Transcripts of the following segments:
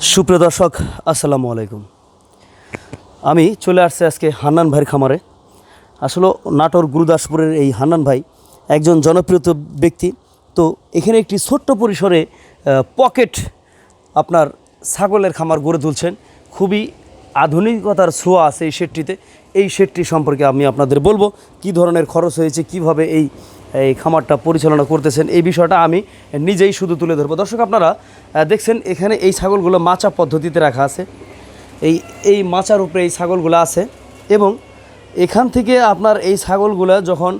সুপ্রিয় দর্শক, আসসালামু আলাইকুম। আমি চলে আসছি আজকে হান্নান ভাইয়ের খামারে। আসলে নাটোর গুরুদাসপুরের এই হান্নান ভাই একজন জনপ্রিয় ব্যক্তি। তো এখানে একটি ছোট্ট পরিসরে পকেট আপনার ছাগলের খামার গড়ে তুলছেন। খুবই আধুনিকতার ছোঁয়া আছে এই শেডটিতে এই শেডটি সম্পর্কে আমি আপনাদের বলব, কি ধরনের খরচ হয়েছে, কীভাবে এই এই খামারটা পরিচালনা করতেছেন। এই বিষয়টা আমি নিজেই শুধু তুলে ধরবো। দর্শক, আপনারা দেখছেন, এখানে এই ছাগলগুলো মাচা পদ্ধতিতে রাখা আছে। এই এই মাচার উপরে এই ছাগলগুলো আছে এবং এখান থেকে আপনার এই ছাগলগুলো যখন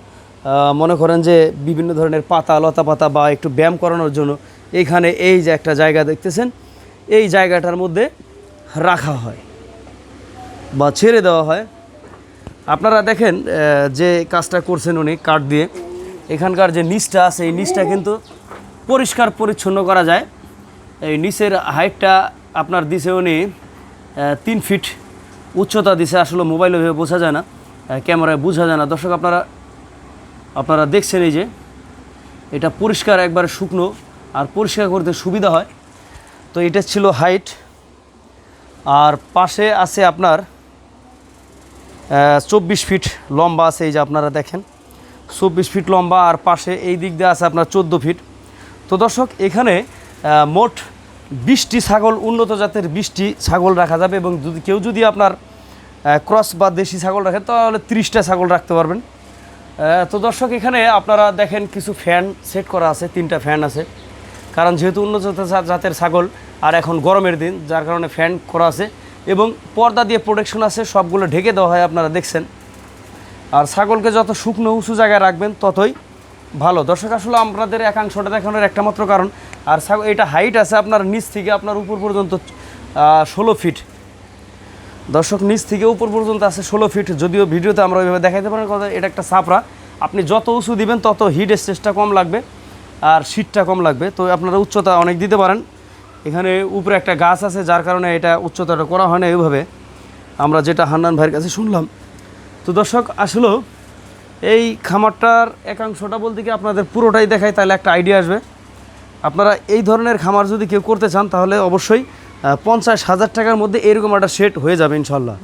মনে করেন যে বিভিন্ন ধরনের পাতা, লতা পাতা বা একটু ব্যায়াম করানোর জন্য এখানে এই যে একটা জায়গা দেখতেছেন, এই জায়গাটার মধ্যে রাখা হয় বা ছেড়ে দেওয়া হয়। আপনারা দেখেন যে কাজটা করছেন উনি কাঠ দিয়ে। এখানকার যে নিচটা আছে এই নিচটা কিন্তু পরিষ্কার পরিচ্ছন্ন করা যায়। এই নিচের হাইটটা আপনার দিছে উনি তিন ফিট উচ্চতা দিছে, আসলে মোবাইলে ভেবে বোঝা যায় না ক্যামেরায় বোঝা যায় না। দর্শক, আপনারা আপনারা দেখছেন এই যে, এটা পরিষ্কার একবারে শুকনো আর পরিষ্কার করতে সুবিধা হয়। তো এটা ছিল হাইট। আর পাশে আছে আপনার চব্বিশ ফিট লম্বা আছে এই যে আপনারা দেখেন। চব্বিশ ফিট লম্বা আর পাশে এই দিক দিয়ে আছে আপনার চোদ্দ ফিট। তো দর্শক, এখানে মোট বিশটি ছাগল, উন্নত জাতের বিশটি ছাগল রাখা যাবে এবং যদি কেউ যদি আপনার ক্রস বা দেশি ছাগল রাখেন তাহলে ত্রিশটা ছাগল রাখতে পারবেন। তো দর্শক, এখানে আপনারা দেখেন কিছু ফ্যান সেট করা আছে, তিনটা ফ্যান আছে। কারণ যেহেতু উন্নত জাতের ছাগল, আর এখন গরমের দিন, যার কারণে ফ্যান করা আছে। এবং পর্দা দিয়ে প্রোটেকশন আছে, সবগুলো ঢেকে দেওয়া হয়, আপনারা দেখছেন। আর ছাগলকে যত শুকনো উঁচু জায়গায় রাখবেন, ততই ভালো। দর্শক, আসলে আপনাদের একাংশটা দেখানোর একটা মাত্র কারণ। আর ছাগল এটা হাইট আছে আপনার নিচ থেকে আপনার উপর পর্যন্ত ষোলো ফিট দর্শক, নিচ থেকে উপর পর্যন্ত আছে ষোলো ফিট যদিও ভিডিওতে আমরা ওইভাবে দেখাইতে পারেন কথা এটা একটা সাপড়া আপনি যত উঁচু দিবেন, তত হিট স্টেজটা কম লাগবে আর শীতটা কম লাগবে। তো আপনারা উচ্চতা অনেক দিতে পারেন। এখানে উপরে একটা গাছ আছে, যার কারণে এটা উচ্চতাটা করা হয় না এইভাবে। আমরা যেটা হান্নান ভাইয়ের কাছে শুনলাম তো দর্শক, আসলেও এই খামারটার একাংশটা বলতে কি আপনাদের পুরোটাই দেখায় তাহলে একটা আইডিয়া আসবে। আপনারা এই ধরনের খামার যদি কেউ করতে চান, তাহলে অবশ্যই পঞ্চাশ হাজার টাকার মধ্যে এরকম একটা সেট হয়ে যাবে ইনশাল্লাহ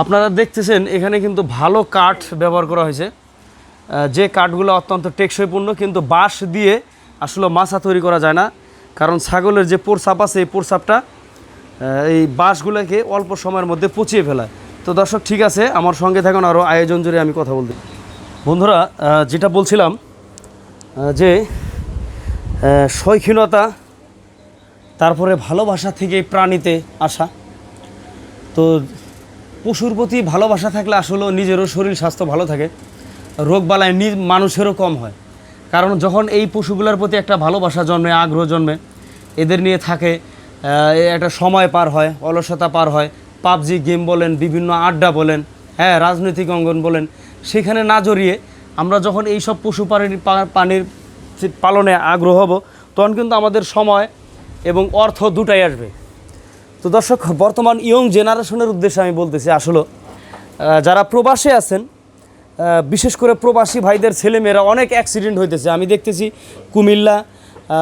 আপনারা দেখতেছেন, এখানে কিন্তু ভালো কাঠ ব্যবহার করা হয়েছে। যে কাঠগুলো অত্যন্ত টেকসইপূর্ণ কিন্তু বাঁশ দিয়ে আসলে মাছা তৈরি করা যায় না। কারণ ছাগলের যে পোরসাপ আছে, এই পোরসাপটা এই বাঁশগুলোকে অল্প সময়ের মধ্যে পচিয়ে ফেলায়। তো দর্শক ঠিক আছে আমার সঙ্গে থাকুন আরও আয়োজন জুড়ে আমি কথা বলতে। বন্ধুরা যেটা বলছিলাম যে আহ, তারপরে ভালোবাসা থেকে প্রাণীতে আসা। তো পশুর প্রতি ভালোবাসা থাকলে আসলে নিজেরও শরীর স্বাস্থ্য ভালো থাকে রোগবালায় নিজ মানুষেরও কম হয়। কারণ যখন এই পশুগুলোর প্রতি একটা ভালোবাসা জন্মে আগ্রহ জন্মে এদের নিয়ে থাকে একটা সময় পার হয় অলসতা পার হয় পাবজি গেম বলেন, বিভিন্ন আড্ডা বলেন হ্যাঁ রাজনৈতিক অঙ্গন বলেন, সেখানে না জড়িয়ে আমরা যখন এই সব পশু প্রাণীর পা- প্রাণীর যে পালনে আগ্রহ হব, তখন কিন্তু আমাদের সময় এবং অর্থ দুটাই আসবে। তো দর্শক, বর্তমান ইয়ং জেনারেশনের উদ্দেশ্যে আমি বলতেছি আসলে যারা প্রবাসে আছেন বিশেষ করে প্রবাসী ভাইদের ছেলেমেয়েরা অনেক অ্যাক্সিডেন্ট হইতেছে। আমি দেখতেছি কুমিল্লা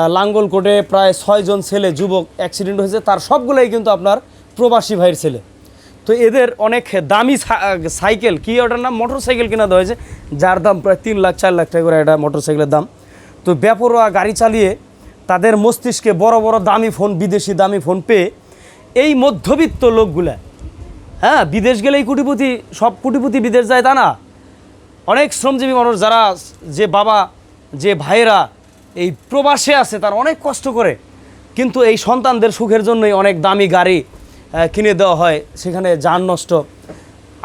লাঙ্গলকোটে প্রায় ছয়জন ছেলে, যুবক অ্যাক্সিডেন্ট হয়েছে। তার সবগুলোই কিন্তু আপনার প্রবাসী ভাইয়ের ছেলে। তো এদের অনেক দামি সাইকেল, কি ওটার নাম? মোটর সাইকেল কেনা দেওয়া হয়েছে, যার দাম প্রায় তিন লাখ, চার লাখ টাকা করে একটা মোটর সাইকেলের দাম। তো বেপরোয়া গাড়ি চালিয়ে তাদের মস্তিষ্কে বড় বড় দামি ফোন, বিদেশি দামি ফোন পেয়ে এই মধ্যবিত্ত লোকগুলা হ্যাঁ বিদেশ গেলেই কুটিপতি, সব কুটিপতি বিদেশ যায় তা না। অনেক শ্রমজীবী মানুষ যারা, যে বাবা, যে ভাইয়েরা এই প্রবাসে আছে, তারা অনেক কষ্ট করে, কিন্তু এই সন্তানদের সুখের জন্যই অনেক দামি গাড়ি কিনে দেওয়া হয়, সেখানে যান নষ্ট।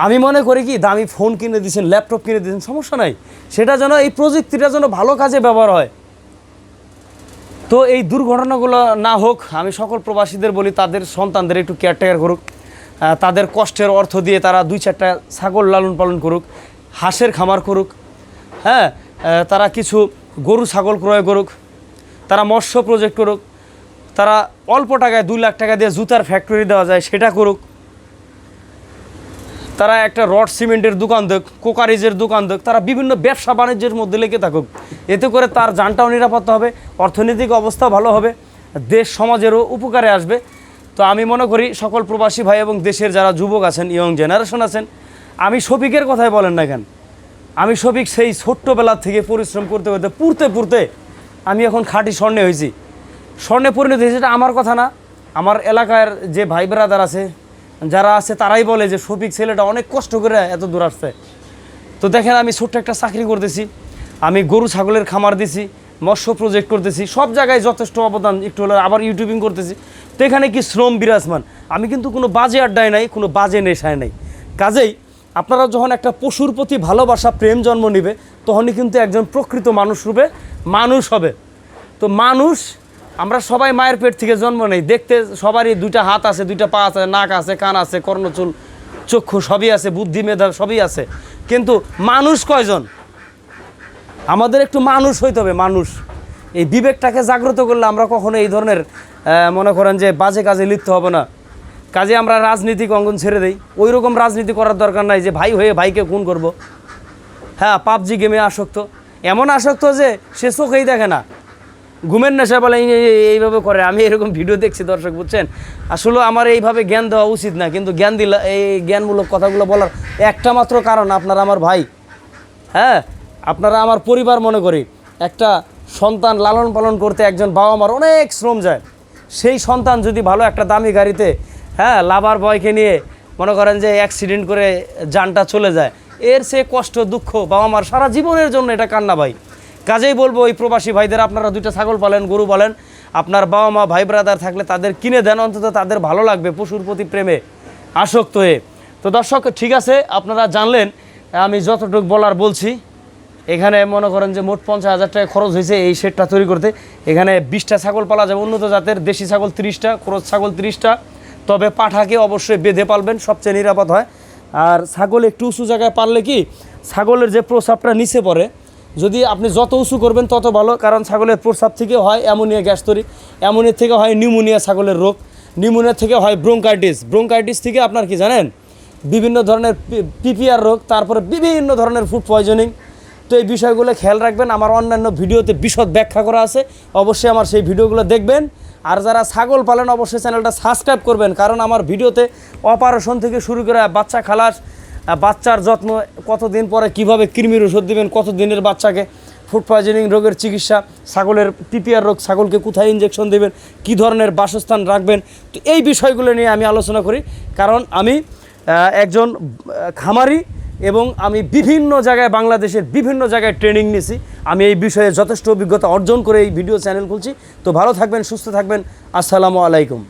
আমি মনে করি কি, দামি ফোন কিনে দিয়েছেন, ল্যাপটপ কিনে দিয়েছেন, সমস্যা নাই। সেটা যেন, এই প্রযুক্তিটা যেন ভালো কাজে ব্যবহার হয়। তো এই দুর্ঘটনাগুলো না হোক, আমি সকল প্রবাসীদের বলি, তাদের সন্তানদের একটু কেয়ারটেকার করুক তাদের কষ্টের অর্থ দিয়ে তারা দুই চারটা ছাগল লালন পালন করুক, হাঁসের খামার করুক হ্যাঁ তারা কিছু গরু ছাগল ক্রয় করুক, তারা মৎস্য প্রজেক্ট করুক তারা অল্প টাকায় দুই লাখ টাকা দিয়ে জুতার ফ্যাক্টরি দেওয়া যায়, সেটা করুক। তারা একটা রড সিমেন্টের দোকান দেখ, কোকারিজের দোকান দেখ, তারা বিভিন্ন ব্যবসা বাণিজ্যের মধ্যে লেগে থাকুক। এতে করে তার যানটাও নিরাপত্তা হবে, অর্থনৈতিক অবস্থা ভালো হবে, দেশ সমাজেরও উপকারে আসবে। তো আমি মনে করি সকল প্রবাসী ভাই এবং দেশের যারা যুবক আছেন ইয়ং জেনারেশন আছেন, আমি শফিকের কথাই বলেন না কেন? আমি শফিক সেই ছোট্টবেলা থেকে পরিশ্রম করতে করতে পুরতে পুরতে আমি এখন খাঁটি স্বর্ণে হয়েছি। স্বর্ণে পরিণত হয়েছে, এটা আমার কথা না। আমার এলাকার যে ভাই ব্রাদার আছে, যারা আছে, তারাই বলে যে, শফিক ছেলেটা অনেক কষ্ট করে এত দূর আসছে। তো দেখেন, আমি ছোট্ট একটা চাকরি করতেছি। আমি গরু, ছাগলের খামার দিছি, মৎস্য প্রজেক্ট করতেছি। সব জায়গায় যথেষ্ট অবদান, একটু হলে আবার ইউটিউবিং করতেছি। তো এখানে কি শ্রম বিরাজমান? আমি কিন্তু কোনো বাজে আড্ডায় নাই, কোনো বাজে নেশায় নাই। কাজেই আপনারা যখন একটা পশুর প্রতি ভালোবাসা, প্রেম জন্ম নিবে, তখনই কিন্তু একজন প্রকৃত মানুষ রূপে মানুষ হবে। তো মানুষ আমরা সবাই মায়ের পেট থেকে জন্ম নেই। দেখতে সবারই দুইটা হাত আছে, দুইটা পা আছে, নাক আছে, কান আছে, কর্ণচুল, চক্ষু সবই আছে, বুদ্ধি, মেধা সবই আছে। কিন্তু মানুষ কয়জন? আমাদের একটু মানুষ হইতে হবে, মানুষ। এই বিবেকটাকে জাগ্রত করলে আমরা কখনো এই ধরনের মনে করেন যে বাজে কাজে লিপ্ত হব না। কাজে আমরা রাজনীতিক অঙ্গন ছেড়ে দেই। ওই রকম রাজনীতি করার দরকার নাই যে ভাই হয়ে ভাইকে খুন করব। হ্যাঁ পাবজি গেমে আসক্ত। এমন আসক্ত যে সে চোখেই দেখে না। ঘুমের নেশা বলে এই- এই- এইভাবে করে। আমি এরকম ভিডিও দেখছি, দর্শক, বুঝছেন? আসলে আমার এইভাবে জ্ঞান দেওয়া উচিত না, কিন্তু জ্ঞান দিলা এই জ্ঞানমূলক কথাগুলো বলার একটা মাত্র কারণ আপনারা আমার ভাই। হ্যাঁ? আপনারা আমার পরিবার মনে করি। একটা সন্তান লালন পালন করতে একজন বাবা মার অনেক শ্রম যায়। সেই সন্তান যদি ভালো একটা দামি গাড়িতে হ্যাঁ লাভার বয়কে নিয়ে মনে করেন যে অ্যাক্সিডেন্ট করে যানটা চলে যায়, এর সে কষ্ট, দুঃখ বাবা মার সারা জীবনের জন্য এটা কান্না ভাই। কাজেই বলব ওই প্রবাসী ভাইদের আপনারা দুইটা ছাগল পালেন, গরু বলেন আপনার বাবা মা, ভাই ব্রাদার থাকলে তাদের কিনে দেন, অন্তত তাদের ভালো লাগবে, পশুর প্রতি প্রেমে আসক্ত হয়ে। তো দর্শক, ঠিক আছে, আপনারা জানলেন, আমি যতটুকু বলার বলছি, এখানে মনে করেন যে মোট পঞ্চাশ হাজার টাকা খরচ হয়েছে এই শেডটা তৈরি করতে। এখানে বিশটা ছাগল পালা যাবে, উন্নত জাতের, দেশি ছাগল তিরিশটা, খরচ ছাগল তিরিশটা। তবে পাঠাকে অবশ্যই বেঁধে পালবেন, সবচেয়ে নিরাপদ হয়। আর ছাগল একটু উঁচু জায়গায় পারলে কি, ছাগলের যে প্রস্রাবটা নিচে পড়ে যদি আপনি যত উঁচু করবেন তত ভালো, কারণ ছাগলের প্রস্রাব থেকে হয় অ্যামোনিয়া গ্যাস তৈরি অ্যামোনিয়া থেকে হয় নিউমোনিয়া ছাগলের রোগ। নিউমোনিয়া থেকে হয় ব্রোঙ্কাইটিস। ব্রোঙ্কাইটিস থেকে আপনার কি জানেন? বিভিন্ন ধরনের পিপিআর রোগ, তারপরে বিভিন্ন ধরনের ফুড পয়জনিং তো এই বিষয়গুলো খেয়াল রাখবেন। আমার অন্যান্য ভিডিওতে বিশদ ব্যাখ্যা করা আছে। অবশ্যই আমার সেই ভিডিওগুলো দেখবেন। আর যারা ছাগল পালেন, অবশ্যই চ্যানেলটা সাবস্ক্রাইব করবেন। কারণ আমার ভিডিওতে অপারেশন থেকে শুরু করে বাচ্চা খালাস বাচ্চার যত্ন, কতদিন পরে কীভাবে কৃমির ওষুধ দেবেন কত দিনের বাচ্চাকে ফুড পয়জনিং রোগের চিকিৎসা, ছাগলের পিপিআর রোগ, ছাগলকে কোথায় ইঞ্জেকশন দেবেন, কী ধরনের বাসস্থান রাখবেন, তো এই বিষয়গুলো নিয়ে আমি আলোচনা করি। কারণ আমি একজন খামারি এবং আমি বিভিন্ন জায়গায় বাংলাদেশের বিভিন্ন জায়গায় ট্রেনিং নিয়েছি আমি এই বিষয়ে যথেষ্ট অভিজ্ঞতা অর্জন করে এই ভিডিও চ্যানেল খুলছি। তো ভালো থাকবেন, সুস্থ থাকবেন। আসসালামু আলাইকুম।